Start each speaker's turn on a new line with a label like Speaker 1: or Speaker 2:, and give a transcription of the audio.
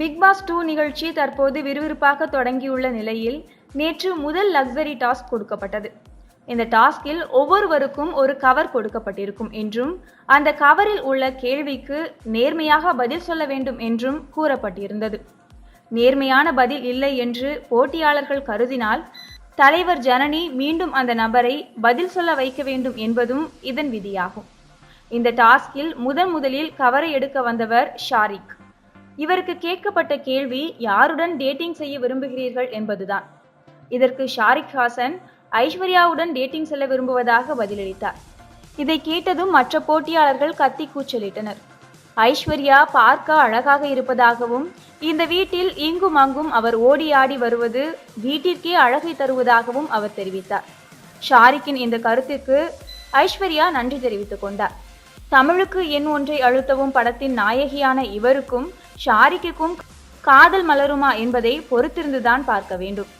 Speaker 1: big pass two நிகழ்ச்சி தற்போது விறுவிறுப்பாக தொடங்கியுள்ள நிலையில் நேற்று முதல் லக்ஸரி டாஸ்க் கொடுக்கப்பட்டது இந்த டாஸ்கில் ஒவ்வொருவருக்கும் ஒரு கவர் கொடுக்கப்பட்டிருக்கும் என்றும் அந்த கவரில் உள்ள கேள்விக்கு நேர்மையாக பதில் சொல்ல வேண்டும் என்றும் கூறப்பட்டிருந்தது நேர்மையான பதில் இல்லை என்று போட்டியாளர்கள் கருதினால் தலைவர் ஜனனி மீண்டும் அந்த நபரை பதில் சொல்ல வைக்க வேண்டும் என்பதும் இதன் விதியாகும் இந்த டாஸ்கில் முதன் முதலில் கவரை எடுக்க வந்தவர் ஷாரிக் இவருக்கு கேட்கப்பட்ட கேள்வி யாருடன் டேட்டிங் செய்ய விரும்புகிறீர்கள் என்பதுதான் இதற்கு ஷாரிக் ஹாசன் ஐஸ்வர்யாவுடன் டேட்டிங் செல்ல விரும்புவதாக பதிலளித்தார் இதை கேட்டதும் மற்ற போட்டியாளர்கள் கத்தி கூச்சலிட்டனர் ஐஸ்வர்யா பார்க்க அழகாக இருப்பதாகவும் இந்த வீட்டில் இங்கும் அங்கும் அவர் ஓடி ஆடி வருவது வீட்டிற்கே அழகை தருவதாகவும் அவர் தெரிவித்தார் ஷாரிக்கின் இந்த கருத்துக்கு ஐஸ்வர்யா நன்றி தெரிவித்துக் கொண்டார் தமிழுக்கு எண் ஒன்றை அழுத்தவும் படத்தின் நாயகியான இவருக்கும் ஷாரிக்குக்கும் காதல் மலருமா என்பதை பொறுத்திருந்துதான் பார்க்க வேண்டும்